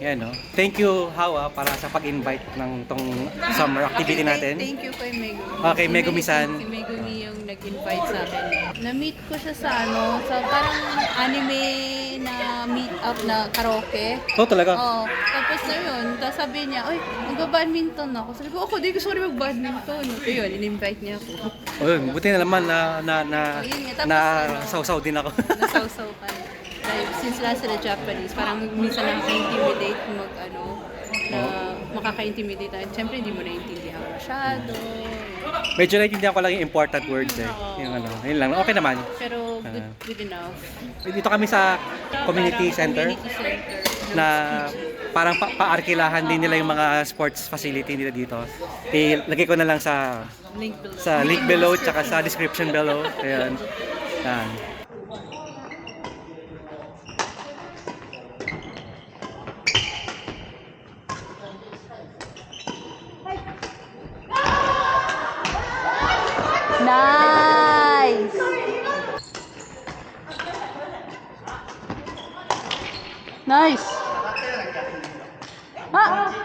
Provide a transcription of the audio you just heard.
Yan, no? Thank you, Hawa, para sa pag-invite ng tong summer activity natin. Thank you kay Mego. Okay, Si Megumi-san. Si Megumi yung nag-invite sa akin. Na-meet ko siya sa ano, sa parang anime na meet up na karaoke. Oh, talaga? Oo. Tapos na yun, tapos sabi niya, Uy, mag-badminton ako. Sabi ko, ako, di gusto ko rin mag-badminton. So yun, in-invite niya ako. Oh, yun, buti na naman na na na, Oh, yun. Tapos na ano, sausaw din ako. Nasawsaw ka. Dahil since last sila Japanese, parang minsan nakaka-intimidate mag ano, na makaka-intimidate tayo. Siyempre, hindi mo naiintindihan masyado. Medyo naiintindihan ko lang yung important words eh. Yung ano, yun lang. Okay naman. Pero good, Ah. good enough. Dito kami sa community Parang center Community center. na parang pa paarkilahan din nila yung mga sports facility nila dito. Ilagay ko na lang sa Link below. sa link below tsaka sa description below. Ayan. Yan. Nice. Nice. Ah.